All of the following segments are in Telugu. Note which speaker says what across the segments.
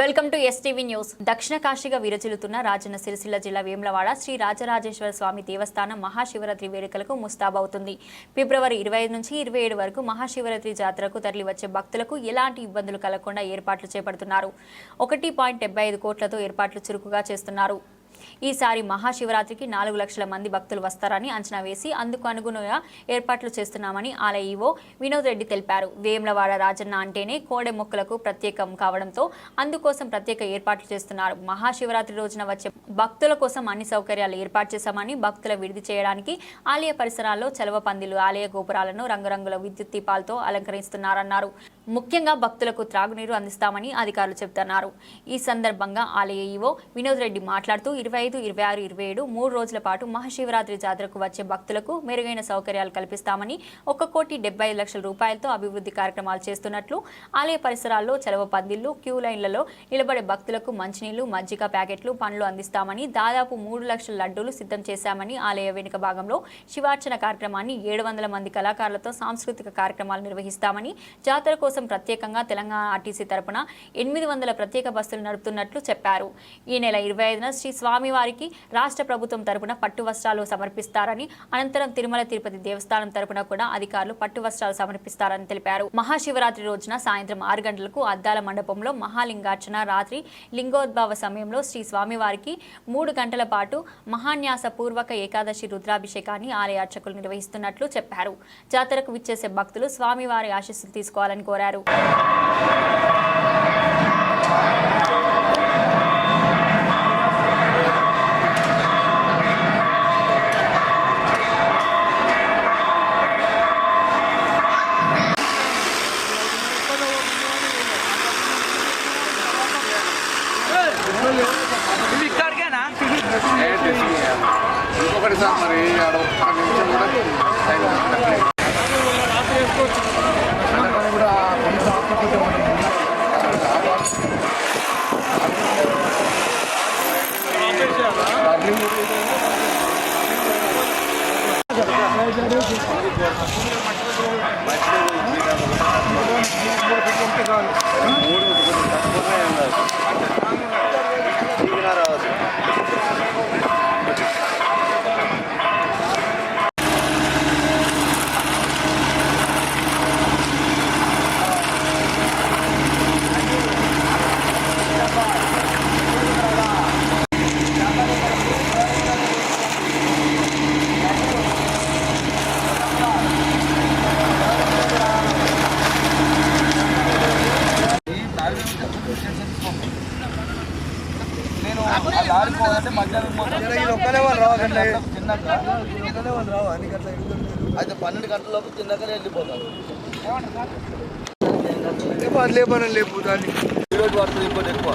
Speaker 1: Welcome to STV news. దక్షిణ కాశీగా విరచిల్లుతున్న రాజన్న సిరిసిల్ల జిల్లా వేములవాడ శ్రీ రాజరాజేశ్వర స్వామి దేవస్థానం మహాశివరాత్రి వేడుకలకు ముస్తాబవుతుంది ఫిబ్రవరి ఇరవై ఐదు నుంచి ఇరవై ఏడు వరకు మహాశివరాత్రి జాతరకు తరలివచ్చే భక్తులకు ఎలాంటి ఇబ్బందులు కలగకుండా ఏర్పాట్లు చేపడుతున్నారు. ఒకటి పాయింట్ డెబ్బై ఐదు కోట్లతో ఏర్పాట్లు చురుకుగా చేస్తున్నారు. ఈసారి మహాశివరాత్రికి నాలుగు లక్షల మంది భక్తులు వస్తారని అంచనా వేసి అందుకు అనుగుణంగా ఏర్పాట్లు చేస్తున్నామని ఆలయ ఈవో వినోద్ రెడ్డి తెలిపారు. వేములవాడ రాజన్న అంటేనే కోడె మొక్కలకు ప్రత్యేకం కావడంతో అందుకోసం ప్రత్యేక ఏర్పాట్లు చేస్తున్నారు. మహాశివరాత్రి రోజున వచ్చే భక్తుల కోసం అన్ని సౌకర్యాలు ఏర్పాటు చేశామని భక్తుల విడిది చేయడానికి ఆలయ పరిసరాల్లో చలవ పందిలు ఆలయ గోపురాలను రంగురంగుల విద్యుత్ దీపాలతో అలంకరిస్తున్నారన్నారు. ముఖ్యంగా భక్తులకు త్రాగునీరు అందిస్తామని అధికారులు చెబుతున్నారు. ఈ సందర్భంగా ఆలయ ఈవో వినోద్ రెడ్డి మాట్లాడుతూ ఇరవై ఐదు ఇరవై ఆరు ఇరవై ఏడు మూడు రోజుల పాటు మహాశివరాత్రి జాతరకు వచ్చే భక్తులకు మెరుగైన సౌకర్యాలు కల్పిస్తామని ఒక కోటి డెబ్బై ఐదు లక్షల రూపాయలతో అభివృద్ధి కార్యక్రమాలు చేస్తున్నట్లు ఆలయ పరిసరాల్లో చలవ పందిళ్ళు క్యూ లైన్లలో నిలబడే భక్తులకు మంచినీళ్ళు మజ్జిగ ప్యాకెట్లు పండ్లు అందిస్తామని దాదాపు మూడు లక్షల లడ్డూలు సిద్ధం చేశామని ఆలయ వెనుక భాగంలో శివార్చన కార్యక్రమాన్ని ఏడు వందల మంది కళాకారులతో సాంస్కృతిక కార్యక్రమాలు నిర్వహిస్తామని జాతర కోసం ప్రత్యేకంగా తెలంగాణ ఆర్టీసీ తరపున ఎనిమిది వందల ప్రత్యేక బస్సులు నడుపుతున్నట్లు చెప్పారు. ఈ నెల ఇరవై ఐదున శ్రీ స్వామివారికి రాష్ట్ర ప్రభుత్వం తరపున పట్టు వస్త్రాలు సమర్పిస్తారని అనంతరం తిరుమల తిరుపతి దేవస్థానం తరపున కూడా అధికారులు పట్టు వస్త్రాలు సమర్పిస్తారని తెలిపారు. మహాశివరాత్రి రోజున సాయంత్రం ఆరు గంటలకు అద్దాల మండపంలో మహాలింగార్చన రాత్రి లింగోద్భవ సమయంలో శ్రీ స్వామివారికి మూడు గంటల పాటు మహాన్యాస పూర్వక ఏకాదశి రుద్రాభిషేకాన్ని ఆలయ అర్చకులు నిర్వహిస్తున్నట్లు చెప్పారు. జాతరకు విచ్చేసే భక్తులు స్వామివారి ఆశీస్సులు తీసుకోవాలని కోరారు.
Speaker 2: అయితే పన్నెండు గంటల లోపు తిన్నాకనే వెళ్ళిపోతాను
Speaker 3: లేపనం లేపు దాన్ని.
Speaker 2: ఈరోజు పడుతుంది ఇంకోటి ఎక్కువ.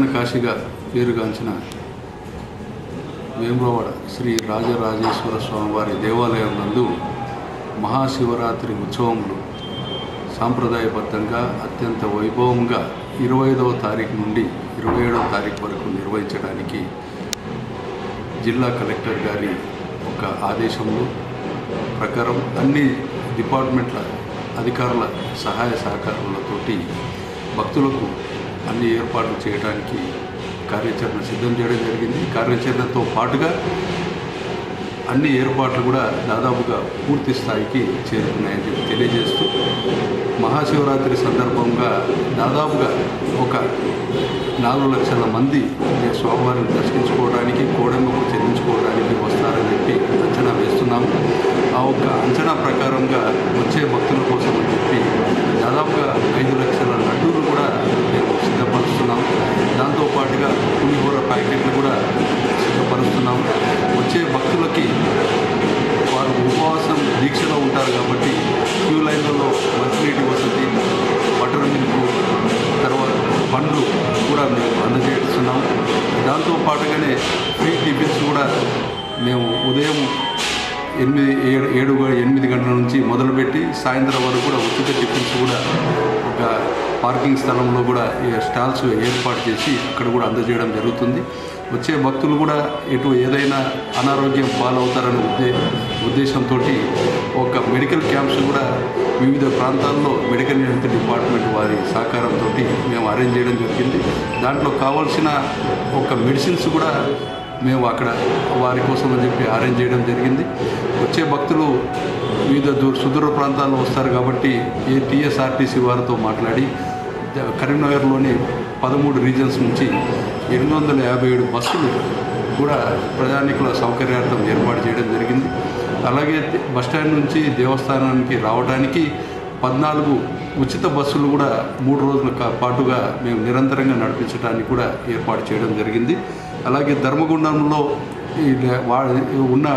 Speaker 4: దక్షిణ కాశీగా పేరుగాంచిన వేములవాడ శ్రీ రాజరాజేశ్వర స్వామివారి దేవాలయం నందు మహాశివరాత్రి ఉత్సవములు సాంప్రదాయబద్ధంగా అత్యంత వైభవంగా ఇరవై ఐదవ తారీఖు నుండి ఇరవై ఏడవ తారీఖు వరకు నిర్వహించడానికి జిల్లా కలెక్టర్ గారి ఒక ఆదేశంలో ప్రకారం అన్ని డిపార్ట్మెంట్ల అధికారుల సహాయ సహకారాలతోటి భక్తులకు అన్ని ఏర్పాట్లు చేయడానికి కార్యాచరణ సిద్ధం చేయడం జరిగింది. కార్యాచరణతో పాటుగా అన్ని ఏర్పాట్లు కూడా దాదాపుగా పూర్తి స్థాయికి చేరుకున్నాయని చెప్పి తెలియజేస్తూ మహాశివరాత్రి సందర్భంగా దాదాపుగా ఒక నాలుగు లక్షల మంది స్వామివారిని దర్శించుకోవడానికి కోడెమ్మకు చెల్లించుకోవడానికి వస్తారని చెప్పి అంచనా వేస్తున్నాము. ఆ ఒక్క అంచనా ప్రకారంగా వచ్చే భక్తుల కోసం అని చెప్పి దాదాపుగా ఐదు లక్షల సిద్ధపరుస్తున్నాం దాంతోపాటుగా పులిహోర ప్యాకెట్లు కూడా సిద్ధపరుస్తున్నాం. వచ్చే భక్తులకి వారు ఉపవాసం దీక్షలో ఉంటారు కాబట్టి క్యూ లైన్లలో మంచినీటి వసతి బటర్ మిల్క్ తర్వాత పండ్లు కూడా మేము అందజేస్తున్నాం. దాంతో పాటుగానే ఫ్రీ టిఫిన్స్ కూడా మేము ఉదయం ఎనిమిది ఏడు ఏడు ఎనిమిది గంటల నుంచి మొదలుపెట్టి సాయంత్రం వరకు కూడా ఉచిత టిఫిన్స్ కూడా ఒక పార్కింగ్ స్థలంలో కూడా ఈ స్టాల్స్ ఏర్పాటు చేసి అక్కడ కూడా అందజేయడం జరుగుతుంది. వచ్చే భక్తులు కూడా ఎటు ఏదైనా అనారోగ్యం పాలవుతారనే ఉద్దే ఉద్దేశంతో ఒక మెడికల్ క్యాంప్స్ కూడా వివిధ ప్రాంతాల్లో మెడికల్ హెల్త్ డిపార్ట్మెంట్ వారి సహకారంతో మేము అరేంజ్ చేయడం జరిగింది. దాంట్లో కావాల్సిన ఒక మెడిసిన్స్ కూడా మేము అక్కడ వారి కోసం అని చెప్పి అరేంజ్ చేయడం జరిగింది. వచ్చే భక్తులు వివిధ దూర సుదూర ప్రాంతాల్లో వస్తారు కాబట్టి ఏ టీఎస్ఆర్టీసీ వారితో మాట్లాడి కరీంనగర్లోని పదమూడు రీజన్స్ నుంచి ఎనిమిది వందల యాభై ఏడు బస్సులు కూడా ప్రయాణికుల సౌకర్యార్థం ఏర్పాటు చేయడం జరిగింది. అలాగే బస్టాండ్ నుంచి దేవస్థానానికి రావడానికి పద్నాలుగు ఉచిత బస్సులు కూడా మూడు రోజుల పాటుగా మేము నిరంతరంగా నడిపించడానికి కూడా ఏర్పాటు చేయడం జరిగింది. అలాగే ధర్మగుండంలో ఈ వా ఉన్న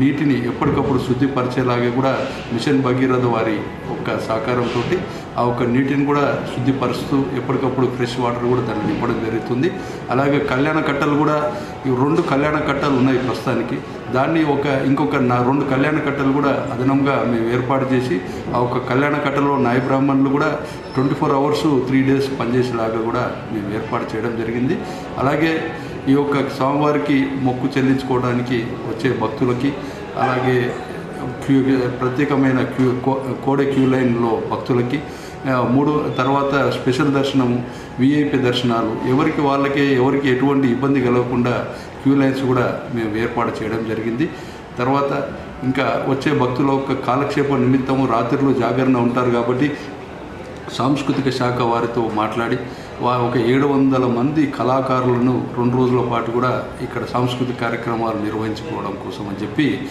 Speaker 4: నీటిని ఎప్పటికప్పుడు శుద్ధిపరిచేలాగా కూడా మిషన్ భగీరథ వారి ఒక సహకారంతో ఆ ఒక నీటిని కూడా శుద్ధిపరుస్తూ ఎప్పటికప్పుడు ఫ్రెష్ వాటర్ కూడా దాన్ని నింపడం జరుగుతుంది. అలాగే కళ్యాణ కట్టలు కూడా ఈ రెండు కళ్యాణ కట్టలు ఉన్నాయి ప్రస్తుతానికి. దాన్ని ఒక ఇంకొక నా రెండు కళ్యాణ కట్టలు కూడా అదనంగా మేము ఏర్పాటు చేసి ఆ ఒక కళ్యాణ కట్టలో నాయ బ్రాహ్మణులు కూడా twenty four hours three days పనిచేసేలాగా కూడా మేము ఏర్పాటు చేయడం జరిగింది. అలాగే ఈ యొక్క స్వామివారికి మొక్కు చెల్లించుకోవడానికి వచ్చే భక్తులకి అలాగే క్యూ ప్రత్యేకమైన క్యూ కో- కోడె క్యూ లైన్లో భక్తులకి మూడు తర్వాత స్పెషల్ దర్శనం విఐపి దర్శనాలు ఎవరికి వాళ్ళకే ఎవరికి ఎటువంటి ఇబ్బంది కలగకుండా క్యూ లైన్స్ కూడా మేము ఏర్పాటు చేయడం జరిగింది. తర్వాత ఇంకా వచ్చే భక్తుల యొక్క కాలక్షేప నిమిత్తము రాత్రులు జాగరణ ఉంటారు కాబట్టి సాంస్కృతిక శాఖ వారితో మాట్లాడి ఒక ఏడు వందల మంది కళాకారులను రెండు రోజుల పాటు కూడా ఇక్కడ సాంస్కృతిక కార్యక్రమాలు నిర్వహించుకోవడం కోసం అని చెప్పి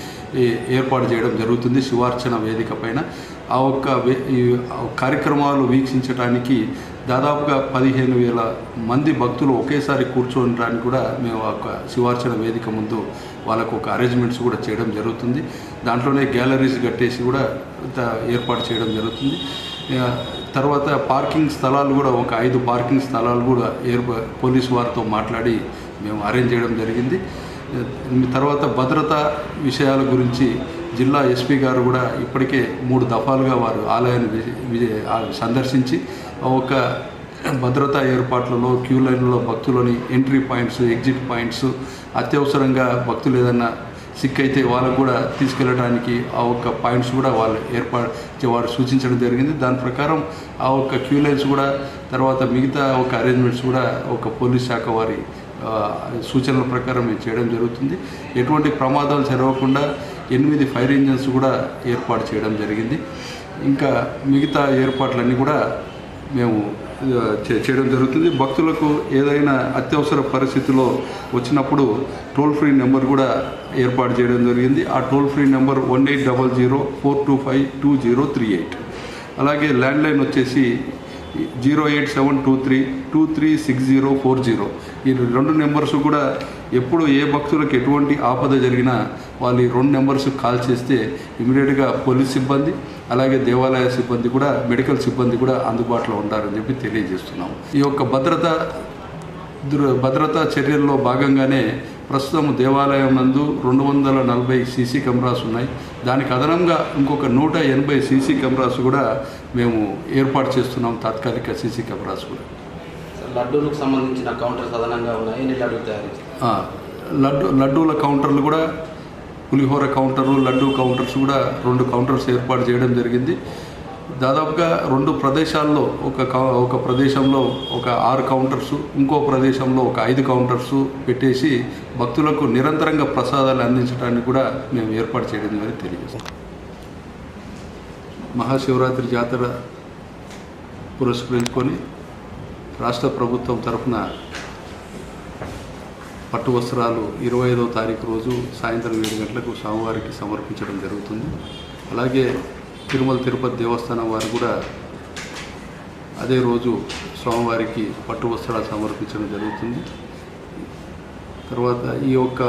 Speaker 4: ఏర్పాటు చేయడం జరుగుతుంది శివార్చన వేదిక పైన. ఆ ఒక్క వే- కార్యక్రమాలు వీక్షించడానికి దాదాపుగా పదిహేను వేల మంది భక్తులు ఒకేసారి కూర్చోడానికి కూడా మేము ఒక శివార్చన వేదిక ముందు వాళ్ళకు ఒక అరేంజ్మెంట్స్ కూడా చేయడం జరుగుతుంది. దాంట్లోనే గ్యాలరీస్ కట్టేసి కూడా ఏర్పాటు చేయడం జరుగుతుంది. తర్వాత పార్కింగ్ స్థలాలు కూడా ఒక ఐదు పార్కింగ్ స్థలాలు కూడా ఏర్ప పోలీసు వారితో మాట్లాడి మేము అరేంజ్ చేయడం జరిగింది. తర్వాత భద్రతా విషయాల గురించి జిల్లా ఎస్పీ గారు కూడా ఇప్పటికే మూడు దఫాలుగా వారు ఆలయాన్ని సందర్శించి ఒక భద్రతా ఏర్పాట్లలో క్యూ లైన్లో భక్తులని ఎంట్రీ పాయింట్స్ ఎగ్జిట్ పాయింట్స్ అత్యవసరంగా భక్తులు ఏదన్నా సిక్ అయితే వాళ్ళకు కూడా తీసుకెళ్ళడానికి ఆ ఒక్క పాయింట్స్ కూడా వాళ్ళు ఏర్పాటు వారు సూచించడం జరిగింది. దాని ప్రకారం ఆ ఒక్క క్యూ లైన్స్ కూడా తర్వాత మిగతా ఒక అరేంజ్మెంట్స్ కూడా ఒక పోలీస్ శాఖ వారి సూచనల ప్రకారం మేము చేయడం జరుగుతుంది. ఎటువంటి ప్రమాదాలు జరగకుండా ఎనిమిది ఫైర్ ఇంజన్స్ కూడా ఏర్పాటు చేయడం జరిగింది. ఇంకా మిగతా ఏర్పాట్లన్నీ కూడా మేము చే- చేయడం జరుగుతుంది. భక్తులకు ఏదైనా అత్యవసర పరిస్థితిలో వచ్చినప్పుడు టోల్ ఫ్రీ నెంబర్ కూడా ఏర్పాటు చేయడం జరిగింది. ఆ toll free number one eight double zero four two five two zero three eight. అలాగే ల్యాండ్లైన్ వచ్చేసి zero eight seven two three two three six zero four zero. ఈ రెండు నెంబర్స్ కూడా ఎప్పుడు ఏ భక్తులకు ఎటువంటి ఆపద జరిగినా వాళ్ళు ఈ రెండు నెంబర్స్ కాల్ చేస్తే ఇమీడియట్గా పోలీస్ సిబ్బంది అలాగే దేవాలయ సిబ్బంది కూడా మెడికల్ సిబ్బంది కూడా అందుబాటులో ఉంటారని చెప్పి తెలియజేస్తున్నాము. ఈ యొక్క భద్రత భద్రతా చర్యల్లో భాగంగానే ప్రస్తుతం దేవాలయం నందు రెండు వందల నలభై సీసీ కెమెరాస్ ఉన్నాయి. దానికి అదనంగా ఇంకొక నూట ఎనభై సీసీ కెమెరాస్ కూడా మేము ఏర్పాటు చేస్తున్నాం తాత్కాలిక సీసీ కెమెరాస్ కూడా.
Speaker 5: లడ్డూలకు సంబంధించిన కౌంటర్స్ అదనంగా ఉన్నాయి.
Speaker 4: లడ్డు లడ్డూల కౌంటర్లు కూడా పులిహోర కౌంటరు లడ్డూ కౌంటర్స్ కూడా రెండు కౌంటర్స్ ఏర్పాటు చేయడం జరిగింది. దాదాపుగా రెండు ప్రదేశాల్లో ఒక కౌ- ఒక ప్రదేశంలో ఒక ఆరు కౌంటర్స్ ఇంకో ప్రదేశంలో ఒక ఐదు కౌంటర్స్ పెట్టేసి భక్తులకు నిరంతరంగా ప్రసాదాలు అందించడానికి కూడా మేము ఏర్పాటు చేయడం జరిగింది తెలియజేస్తాం మహాశివరాత్రి జాతర పురస్కరించుకొని రాష్ట్ర ప్రభుత్వం తరఫున పట్టు వస్త్రాలు ఇరవై ఐదవ తారీఖు రోజు సాయంత్రం ఏడు గంటలకు స్వామివారికి సమర్పించడం జరుగుతుంది. అలాగే తిరుమల తిరుపతి దేవస్థానం వారు కూడా అదే రోజు స్వామివారికి పట్టు వస్త్రాలు సమర్పించడం జరుగుతుంది. తర్వాత ఈ యొక్క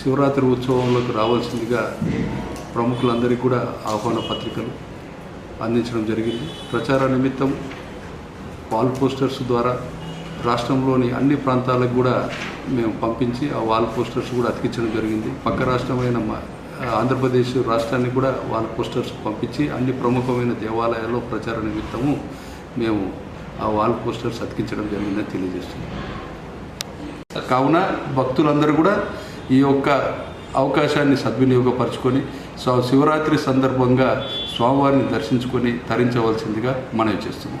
Speaker 4: శివరాత్రి ఉత్సవంలోకి రావాల్సిందిగా ప్రముఖులందరికీ కూడా ఆహ్వాన పత్రికలు అందించడం జరిగింది. ప్రచార నిమిత్తం వాల్ పోస్టర్స్ ద్వారా రాష్ట్రంలోని అన్ని ప్రాంతాలకు కూడా మేము పంపించి ఆ వాల్ పోస్టర్స్ కూడా అతికించడం జరిగింది. పక్క రాష్ట్రమైన మా- ఆంధ్రప్రదేశ్ రాష్ట్రానికి కూడా వాల్ పోస్టర్స్ పంపించి అన్ని ప్రముఖమైన దేవాలయాల్లో ప్రచార నిమిత్తము మేము ఆ వాల్ పోస్టర్స్ అతికించడం జరిగిందని తెలియజేస్తున్నాం. కావున భక్తులందరూ కూడా ఈ యొక్క అవకాశాన్ని సద్వినియోగపరచుకొని శివరాత్రి సందర్భంగా స్వామివారిని దర్శించుకొని తరించవలసిందిగా మనవి చేస్తున్నాం.